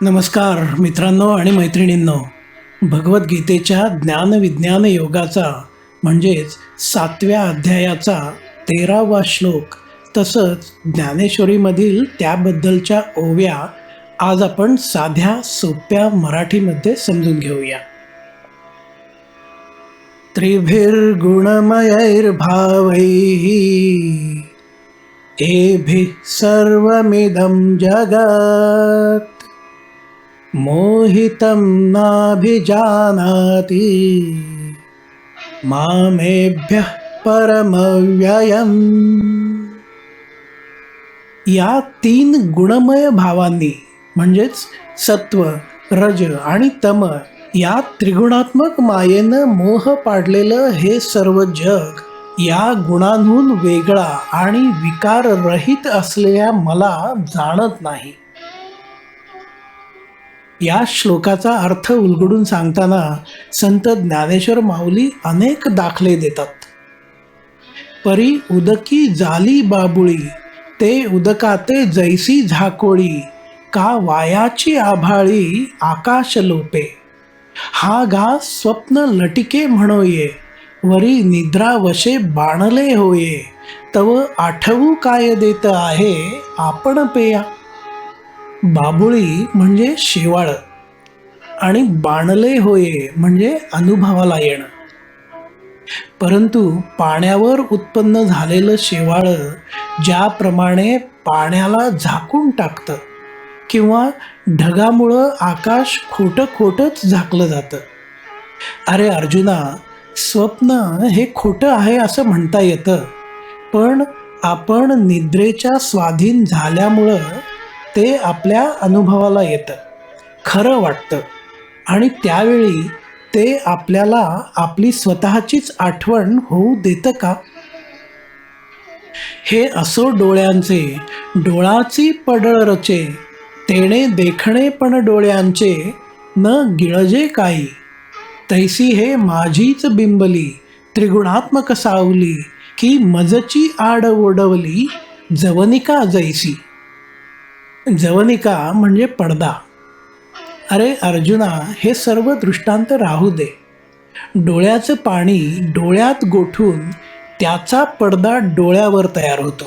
नमस्कार मित्रांनो आणि मैत्रिणींनो. भगवद्गीतेच्या ज्ञानविज्ञान योगाचा म्हणजेच सातव्या अध्यायाचा तेरावा श्लोक तसंच ज्ञानेश्वरीमधील त्याबद्दलच्या ओव्या आज आपण साध्या सोप्या मराठीमध्ये समजून घेऊया. त्रिभिर्गुणमयैर्भावैः एभिः सर्वमिदं जगत्। मोहितं नाभिजानाति। मामेभ्यः परमव्ययम्। या तीन गुणमय भावांनी म्हणजेच सत्व रज आणि तम या त्रिगुणात्मक मायेनं मोह पाडलेलं हे सर्व जग या गुणांहून वेगळा आणि विकाररहित असलेल्या मला जाणत नाही. या श्लोकाचा अर्थ उलगडून सांगताना संत ज्ञानेश्वर माऊली अनेक दाखले देतात. परी उदकी जाली बाबुळी ते उदकाते जैसी झाकोळी का वायाची आभाळी आकाश लोपे. हा गा स्वप्न लटिके म्हणोये वरी निद्रा वशे बाणले होये तव आठवू काय देत आहे आपण पेया. बाबुळी म्हणजे शेवाळ आणि बाणले होये म्हणजे अनुभवाला येणं. परंतु पाण्यावर उत्पन्न झालेलं शेवाळ ज्याप्रमाणे पाण्याला झाकून टाकतं किंवा ढगामुळं आकाश खोटं खोटंच झाकलं जातं. अरे अर्जुना स्वप्न हे खोटं आहे असं म्हणता येतं पण आपण निद्रेच्या स्वाधीन झाल्यामुळं ते आपल्या अनुभवाला येतं खरं वाटतं. आणि त्यावेळी ते आपल्याला आपली स्वतःचीच आठवण होऊ देतं का? हे असो डोळ्यांचे डोळाची पडळ रचे तेणे देखणे पण डोळ्यांचे न गिळजे काही. तैसी हे माझीच बिंबली त्रिगुणात्मक सावली की मजची आड ओढवली जवनिका जैसी. जवनिका म्हणजे पडदा. अरे अर्जुना हे सर्व दृष्टांत राहू दे. डोळ्याचं पाणी डोळ्यात गोठून त्याचा पडदा डोळ्यावर तयार होतो.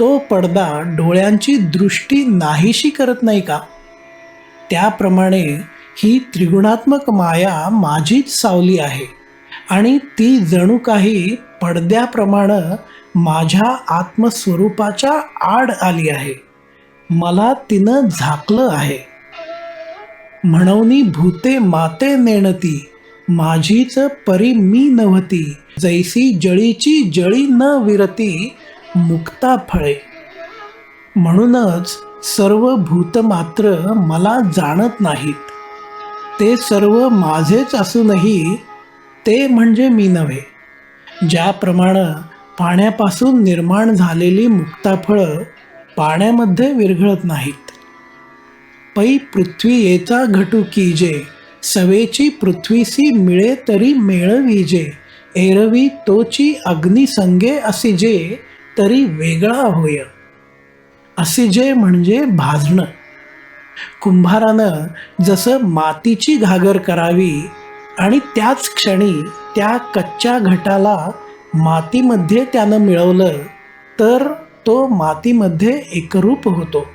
तो पडदा डोळ्यांची दृष्टी नाहीशी करत नाही का? त्याप्रमाणे ही त्रिगुणात्मक माया माझीच सावली आहे आणि ती जणू काही पडद्याप्रमाणे माझ्या आत्मस्वरूपाच्या आड आली आहे. मला तिनं झाकलं आहे. म्हणवनी भूते माते नेणती माझीच परी मी नव्हती जैसी जळीची जळी न विरती मुक्ता फळे. म्हणूनच सर्व भूत मात्र मला जाणत नाहीत. ते सर्व माझेच असूनही ते म्हणजे मी नव्हे. ज्याप्रमाणे पाण्यापासून निर्माण झालेली मुक्ताफळं पाण्यामध्ये विरघळत नाहीत. पै पृथ्वी येचा घटू कीजे सवेची पृथ्वीसी मिळे तरी मेळवी जे एरवी तोची अग्निसंगे असिजे तरी वेगळा होय. असिजे म्हणजे भाजणं. कुंभारानं जसं मातीची घागर करावी आणि त्याच क्षणी त्या कच्च्या घटाला मातीमध्ये त्यानं मिळवलं तर तो मातीमध्ये एकरूप होतो.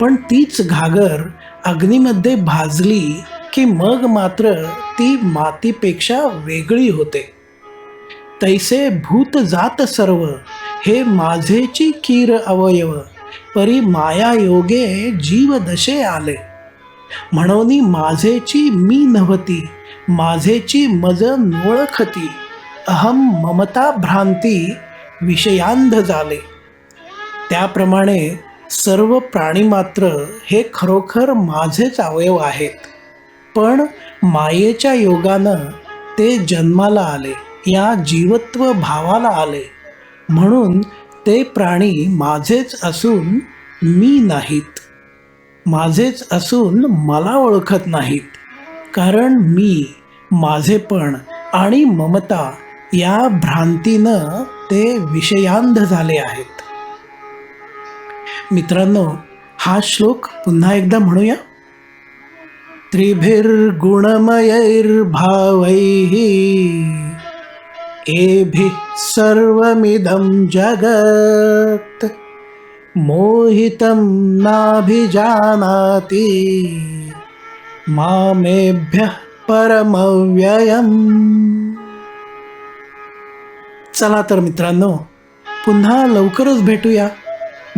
पण तीच घागर अग्नीमध्ये भाजली की मग मात्र ती मातीपेक्षा वेगळी होते. तैसे भूत जात सर्व हे माझेची कीर अवयव परी माया योगे जीवदशे आले. म्हणून माझेची मी नव्हती माझेची मज नोळखती अहम ममता भ्रांती विषयांध झाले त्याप्रमाणे सर्व प्राणी मात्र हे खरोखर माझेच अवयव आहेत. पण मायेच्या योगानं ते जन्माला आले या जीवत्व भावाला आले. म्हणून ते प्राणी माझेच असून मी नाहीत. माझेच असून मला ओळखत नाहीत. कारण मी माझेपण आणि ममता या भ्रांतीनं ते विषयांध झाले आहेत. मित्रांनो हा श्लोक पुन्हा एकदा म्हणूया. त्रिभिर्गुणमयैर्भावैः एभिः सर्वमिदं जगत् मोहितं नाभिजानाति मामेभ्यः परमव्ययम्। चला तर मित्रांनो पुन्हा लवकरच भेटूया.